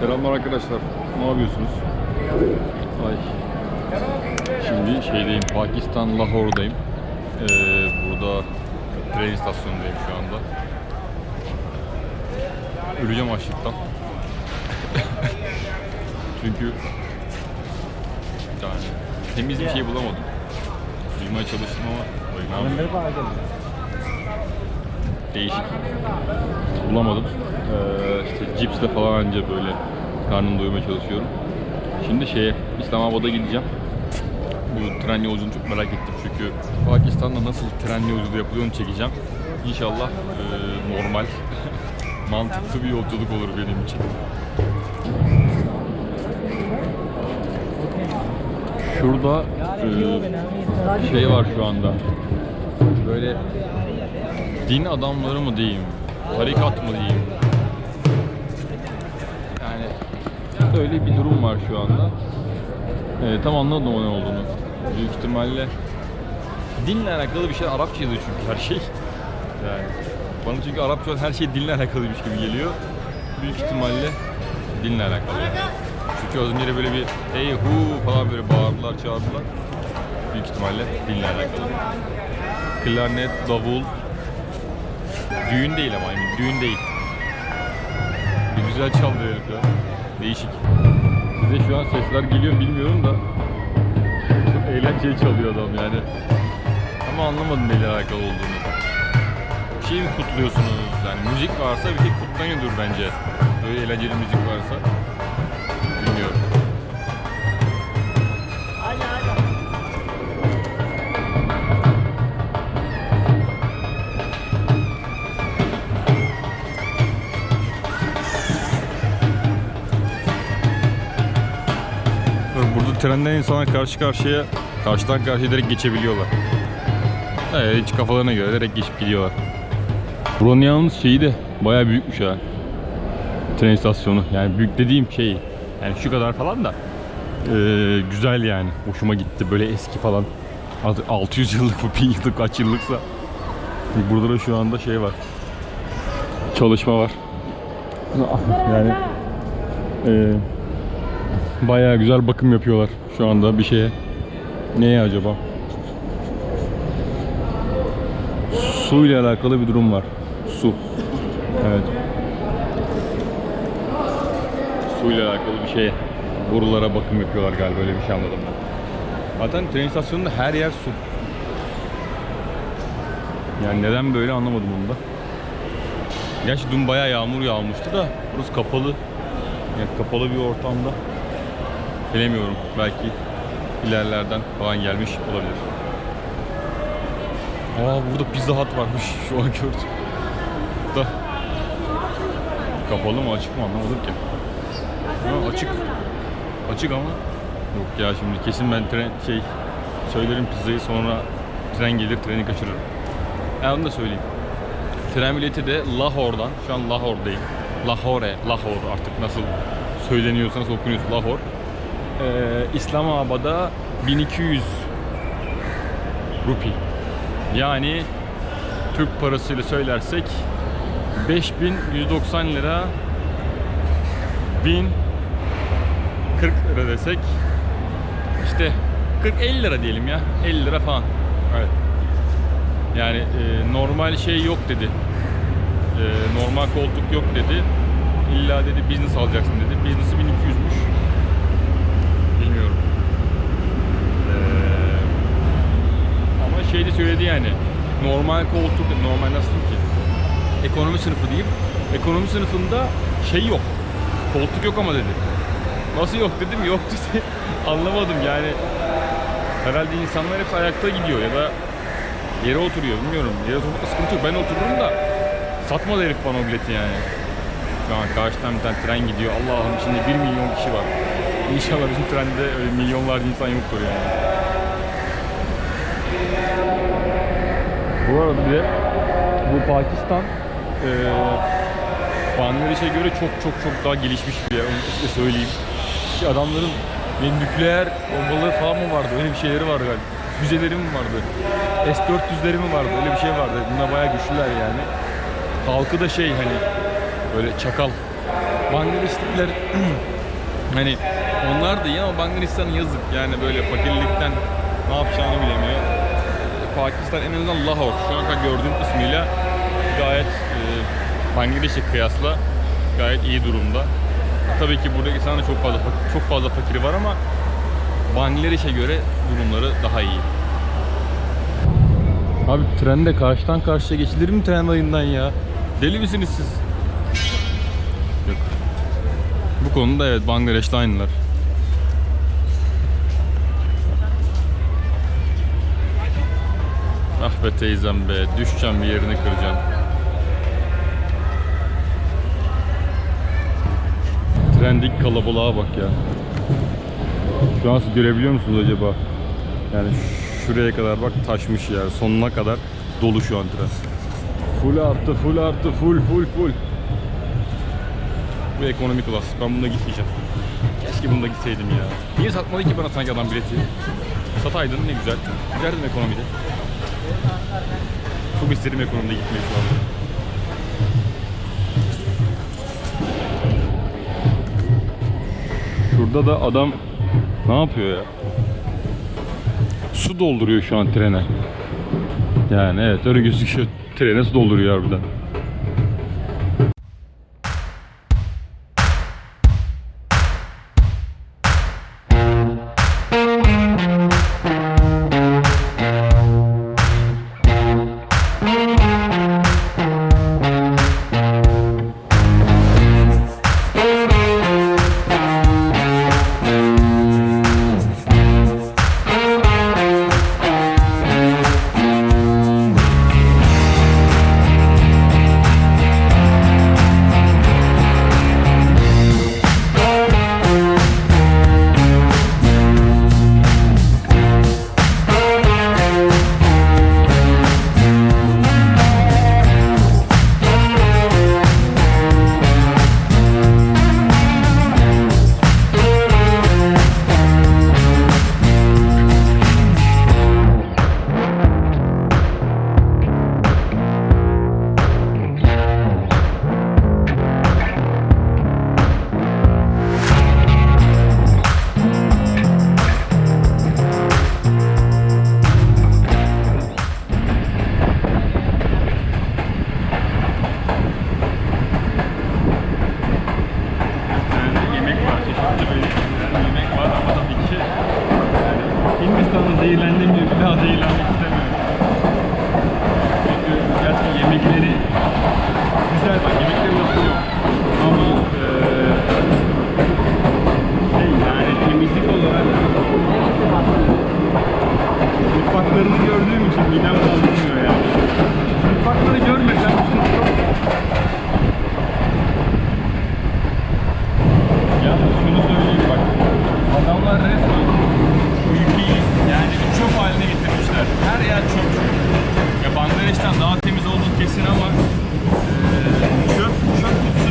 Selamlar arkadaşlar. Ne yapıyorsunuz? Ay. Şimdi şeydeyim, Pakistan Lahore'dayım. Ee, burada tren istasyonundayım şu anda. Öleceğim açlıktan. Çünkü yani temiz bir şey bulamadım. Bulmaya çalıştım ama bayılamadım. Değişik. Bulamadım. Ee, işte cipsle falan anca böyle karnımı doyurmaya çalışıyorum. Şimdi şeye İslamabad'a gideceğim. Bu tren yolculuğunu çok merak ettim çünkü Pakistan'da nasıl tren yolculuğu yapılıyor çekeceğim. İnşallah e, normal, mantıklı bir yolculuk olur benim için. Şurada e, şey var şu anda. Böyle din adamları mı diyeyim, tarikat mı diyeyim. Öyle bir durum var şu anda. Ee, tam anladım o ne olduğunu. Büyük ihtimalle dinle alakalı bir şey. Arapça yazıyor çünkü her şey. Yani bana çünkü Arapça her şey dinle alakalıymış gibi geliyor. Büyük ihtimalle dinle alakalı. yani. Çünkü az önce böyle bir hey hu falan böyle bağırdılar çağırdılar. Büyük ihtimalle dinle alakalı. Klarnet, davul, Düğün değil ama emin, düğün değil. Bir güzel çaldı herif ya. Değişik. Size şu an sesler geliyor bilmiyorum da çok eğlenceli çalıyor adam yani. Ama anlamadım neyle alakalı olduğunu. Bir şey mi kutluyorsunuz? Yani müzik varsa bir şey kutlanıyordur bence. Böyle eğlenceli müzik varsa. Trenden insanlar karşı karşıya, karşıdan karşıya direkt geçebiliyorlar. Evet, hiç kafalarına göre direkt geçip gidiyorlar. Buranın yalnız şeyi de bayağı büyükmüş ha. Tren istasyonu. Yani büyük dediğim şey, yani şu kadar falan da ee, güzel yani. Hoşuma gitti. Böyle eski falan. Artık 600 yıllık mı, 1000 yıllık, kaç yıllıksa. Burada da şu anda şey var. Çalışma var. Yani ee, Bayağı güzel bakım yapıyorlar şu anda bir şeye. Neye acaba? Su ile alakalı bir durum var. Su. Evet. Su ile alakalı bir şeye. Borulara bakım yapıyorlar galiba öyle bir şey anladım ben. Zaten tren istasyonunda her yer su. Yani neden böyle anlamadım onu da. Gerçi dün bayağı yağmur yağmıştı da burası kapalı. Yani kapalı bir ortamda. Bilemiyorum. Belki ilerlerden falan gelmiş olabilir. Aa burada Pizza Hut varmış. Şu an gördüm. Da kapalı mı açık mı anlamadım ki. Ha, açık. Açık ama yok ya şimdi kesin ben tren şey söylerim pizzayı sonra tren gelir treni kaçırırım. Ha onu da söyleyeyim. Tren bileti de Lahore'dan. Şu an Lahore'dayım. Lahore, Lahore artık nasıl söyleniyorsa nasıl okunuyorsa Lahore İslamabad'a 1200 rupi. Yani Türk parasıyla söylersek 5190 lira 1040 lira desek işte 40-50 lira diyelim ya 50 lira falan. Evet. Yani e, normal şey yok dedi. E, normal koltuk yok dedi. İlla dedi business alacaksın dedi. Business'ı 1200'müş bilmiyorum. Ee, ama şey de söyledi yani. Normal koltuk, normal nasıl ki? Ekonomi sınıfı diyeyim. Ekonomi sınıfında şey yok. Koltuk yok ama dedi. Nasıl yok dedim. Yok dedi. Anlamadım yani. Herhalde insanlar hepsi ayakta gidiyor ya da yere oturuyor bilmiyorum. Yere oturmakta sıkıntı yok. Ben otururum da satmadı herif bana o bileti yani. Şu an karşıdan bir tane tren gidiyor. Allah'ım içinde 1 milyon kişi var. İnşallah bizim trende öyle milyonlarca insan yoktur yani. Bu arada bir de bu Pakistan eee Bangladeş'e göre çok çok çok daha gelişmiş bir yer. Onu size söyleyeyim. Ki adamların ne nükleer bombaları falan mı vardı? Öyle bir şeyleri vardı galiba. Füzeleri mi vardı? S-400'leri mi vardı? Öyle bir şey vardı. Bunlar bayağı güçlüler yani. Halkı da şey hani böyle çakal Bangladeşliler hani onlar da iyi ama Bangladeş'ten yazık yani böyle fakirlikten ne yapacağını bilemiyor. Pakistan en azından Lahore şu an gördüğüm kısmıyla gayet e, Bangladeş'e kıyasla gayet iyi durumda. Tabii ki buradaki insanlar çok fazla çok fazla fakiri var ama Bangladeş'e göre durumları daha iyi. Abi trende karşıdan karşıya geçilir mi tren rayından ya? Deli misiniz siz? Yok. Bu konuda evet Bangladeş'te aynılar. Ah be teyzem be, düşeceğim bir yerini kıracağım. Trendeki kalabalığa bak ya. Şu an görebiliyor musunuz acaba? Yani şuraya kadar bak taşmış ya. Sonuna kadar dolu şu an tren. Full artı, full artı, full, full, full. Bu ekonomi klas. Ben bunda gitmeyeceğim. Keşke bunda gitseydim ya. Niye satmadı ki bana sanki adam bileti? Sataydın ne güzel. Giderdim ekonomide. Çok isterim ekonomide gitmeyi şu anda. Şurada da adam ne yapıyor ya? Su dolduruyor şu an trene. Yani evet öyle gözüküyor. Trene su dolduruyor harbiden.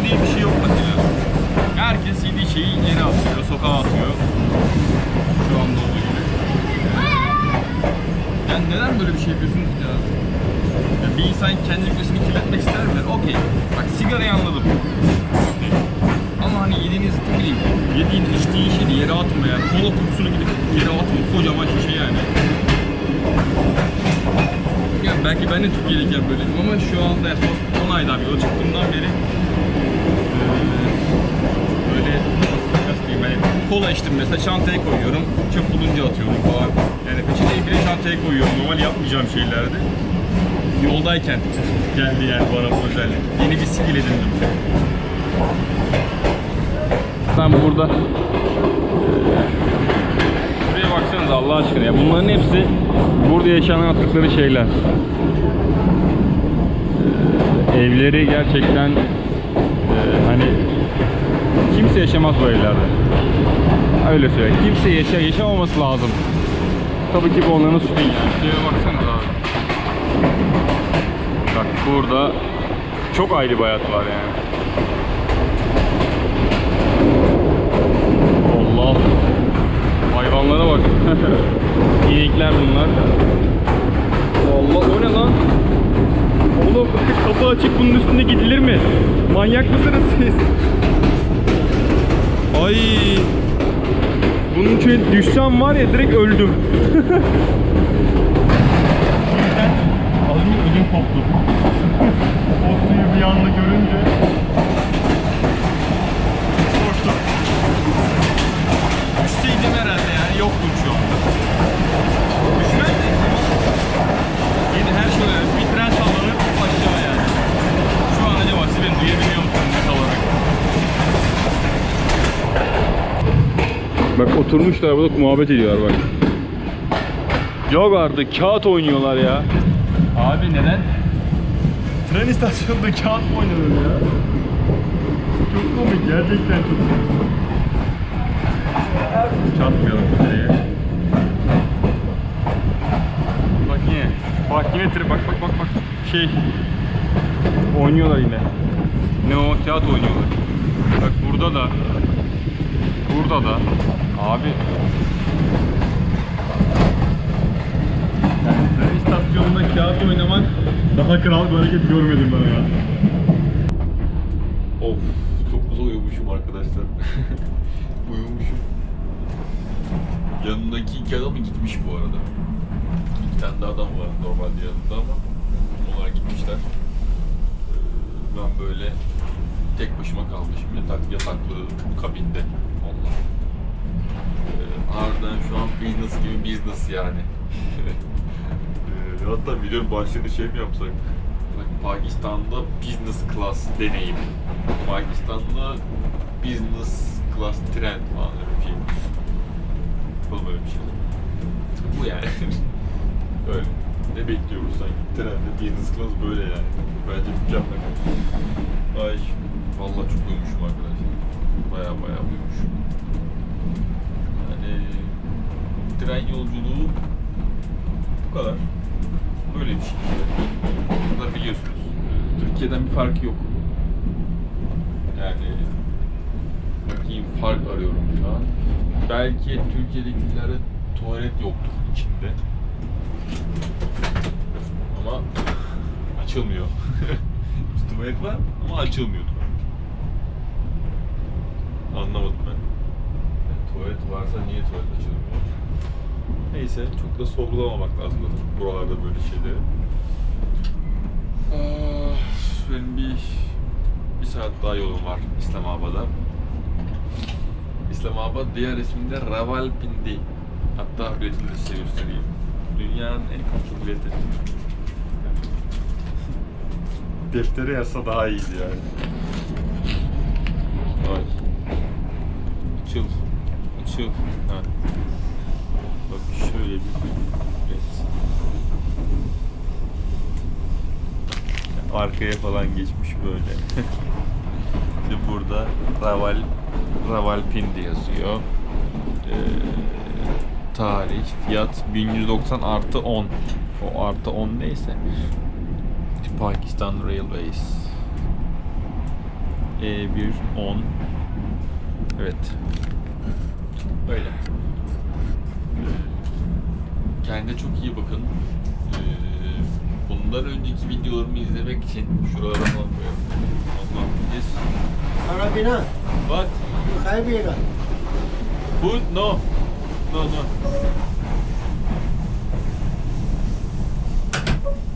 Diye bir şey yok mesela. Herkes yediği şeyi yere atıyor, sokağa atıyor. Şu anda olduğu gibi. Yani neden böyle bir şey yapıyorsunuz ya? ya bir insan kendi ülkesini kirletmek ister mi? Okey. Bak sigarayı anladım. Ama hani yediğiniz ne bileyim, yediğin içtiğin şeyi yere atma yani. Kola kutusunu gidip yere atma. Kocaman şişe yani. Yani belki ben de Türkiye'deyken böyleydim ama şu anda son 10 aydan beri, o çıktığımdan beri böyle nasıl diyeyim hani kola içtim mesela çantaya koyuyorum, çöp bulunca atıyorum falan. Yani peçeteyi bile çantaya koyuyorum. Normal yapmayacağım şeylerdi. Yoldayken geldi yani bana bu özellik. Yeni bir skill edindim. Ben burada Şuraya baksanız Allah aşkına ya bunların hepsi burada yaşanan attıkları şeyler. Ee, evleri gerçekten e, hani kimse yaşamaz bu evlerde. Öyle söyle. Kimse yaşa yaşamaması lazım. Tabii ki bu onların suçu değil yani. Şuraya baksanız abi. Bak burada çok ayrı bir hayat var yani. Allah. Hayvanlara bak. İnekler bunlar. Allah o ne lan? Oğlum kapı açık bunun üstünde gidilir mi? Manyak mısınız siz? Bunun için düşsem var ya direkt öldüm. Önce ödüm koptu. o suyu bir anda görünce korktum. Düşseydim herhalde yani yoktum şu anda. Düşmezdim. Yeni her şey öyle bir tren sallanır aşağı yani. Şu an acaba siz beni duyabiliyor musunuz net olarak? Bak oturmuşlar burada muhabbet ediyorlar bak. Yok artık kağıt oynuyorlar ya. Abi neden? Tren istasyonunda kağıt mı oynanır ya? Çok komik gerçekten çok komik. Çarpmayalım nereye? Bak yine. Bak yine tren bak bak bak bak. Şey. Oynuyorlar yine. Ne o? Kağıt oynuyorlar. Bak burada da. Burada da. Abi. Yani tren istasyonunda kağıt oynamak daha kral bir hareket görmedim ben ya. Of çok güzel uyumuşum arkadaşlar. uyumuşum. Yanındaki iki adam gitmiş bu arada. İki tane de adam var normalde yanında ama onlar gitmişler. Ee, Ben böyle tek başıma kalmışım yatak, yataklı kabinde. Ardından şu an business gibi business yani. Ee, hatta videonun başlığını şey mi yapsak? Pakistan'da business class deneyimi. Pakistan'da business class tren falan öyle bir şey. Yapalım öyle bir şey. Bu yani. öyle. Ne bekliyoruz sanki? Trende business class böyle yani. Bence mükemmel. Ay vallahi çok uyumuşum arkadaşlar. Baya baya uyumuşum. Yani tren yolculuğu bu kadar. Böyle bir şey. Bunları biliyorsunuz. Türkiye'den bir farkı yok. Yani bakayım fark arıyorum şu an. Belki Türkiye'dekilere tuvalet yoktur içinde. Ama açılmıyor. tuvalet var ama açılmıyor. Anlamadım ben. Yani tuvalet varsa niye tuvalet açılmıyor? Neyse çok da sorgulamamak lazım zaten buralarda böyle şeyleri. Ah, benim bir bir saat daha yolum var İslamabad'a. İslamabad diğer isminde Rawalpindi. Hatta de size göstereyim. Dünyanın en tatlı bileti. Deftere yazsa daha iyiydi yani. Ay. Açıl. Açıl. Ha. Bilet. Arkaya falan geçmiş böyle. Şimdi burada Raval Ravalpindi yazıyor. Ee, tarih, fiyat 1190 artı 10. O artı 10 neyse. Pakistan Railways. E1 10. Evet. Öyle. Kendine çok iyi bakın. Ee, bundan önceki videolarımı izlemek için şuralara bakmıyor. Allah'ım gideceğiz. Arabina. What? Kaybıyla. Food? No. No, no.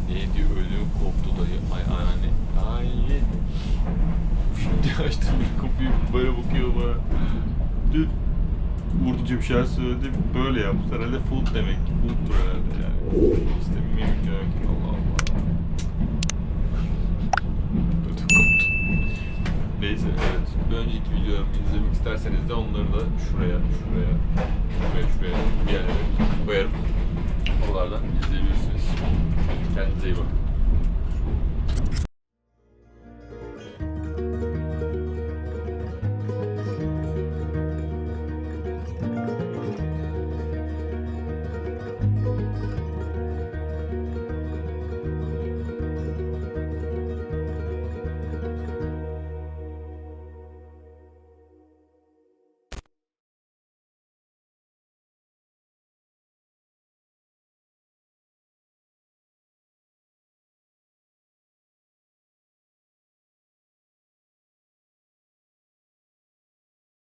Neydi ölüm koptu dayı. Ay anne. Ay. Şimdi açtım bir kapıyı böyle bakıyor bana. Dün vurducu bir şeyler söyledi. Böyle yaptı. Herhalde food demek. Food'dur herhalde yani. İşte mimik demek. Allah Allah. Neyse evet. Bir önceki videolarımı izlemek isterseniz de onları da şuraya, şuraya, şuraya, şuraya bir yerlere koyarım. Oralardan izleyebilirsiniz. Kendinize iyi bakın.